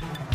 you.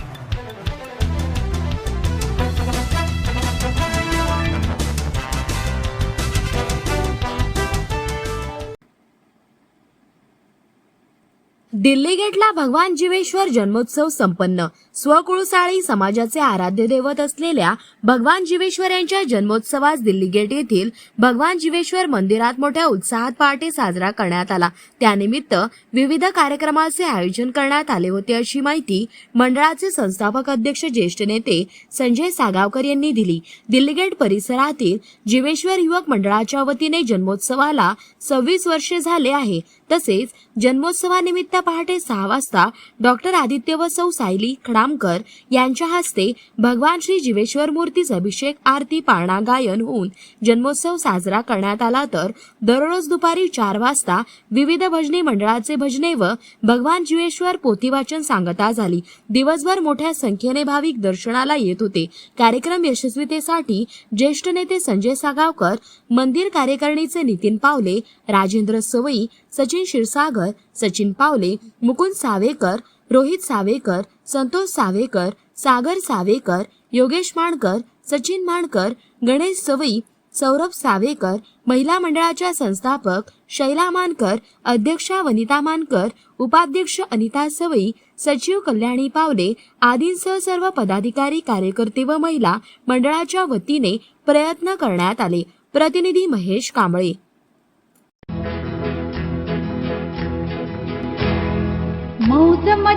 Delhi गेटला भगवान जीवेश्वर जन्मोत्सव संपन्न. स्वकुळसाळी समाजाचे आराध्य दैवत असलेल्या भगवान जीवेश्वर यांच्या जन्मोत्सवास दिल्ली गेट येथील भगवान जीवेश्वर मंदिरात मोठ्या उत्साहात पहाटे साजरा करण्यात आला. त्यानिमित्त विविध कार्यक्रमाचे आयोजन करण्यात आले होते अशी माहिती मंडळाचे संस्थापक अध्यक्ष ज्येष्ठ नेते संजय सागावकर यांनी दिली. दिल्ली गेट परिसरातील जीवेश्वर युवक मंडळाच्या वतीने जन्मोत्सवाला सव्वीस वर्षे झाले आहे. तसेच जन्मोत्सवानिमित्त पहाटे सहा वाजता डॉक्टर आदित्य व सौ सायली खडामकर यांच्या हस्ते भगवान श्री जीवेश्वर मूर्तीच अभिषेक आरती पाळणा गायन होऊन जन्मोत्सव साजरा करण्यात आला तर दररोज दुपारी चार वाजता विविध भजनी मंडळाचे भजने व भगवान जीवेश्वर पोथीवाचन सांगता झाली. दिवसभर मोठ्या संख्येने भाविक दर्शनाला येत होते. कार्यक्रम यशस्वीतेसाठी ज्येष्ठ नेते संजय सागावकर मंदिर कार्यकारिणीचे नितीन पावले राजेंद्र सवई सचिन क्षीरसागर सचिन पावले मुकुंद सावेकर रोहित सावेकर संतोष सावेकर सागर सावेकर योगेश माणकर सचिन माणकर गणेश सवई सौरभ सावेकर महिला मंडळाच्या संस्थापक शैला मानकर अध्यक्षा वनिता मानकर उपाध्यक्ष अनिता सवई सचिव कल्याणी पावले आदींसह सर्व पदाधिकारी कार्यकर्ते व महिला मंडळाच्या वतीने प्रयत्न करण्यात आले. प्रतिनिधी महेश कांबळे.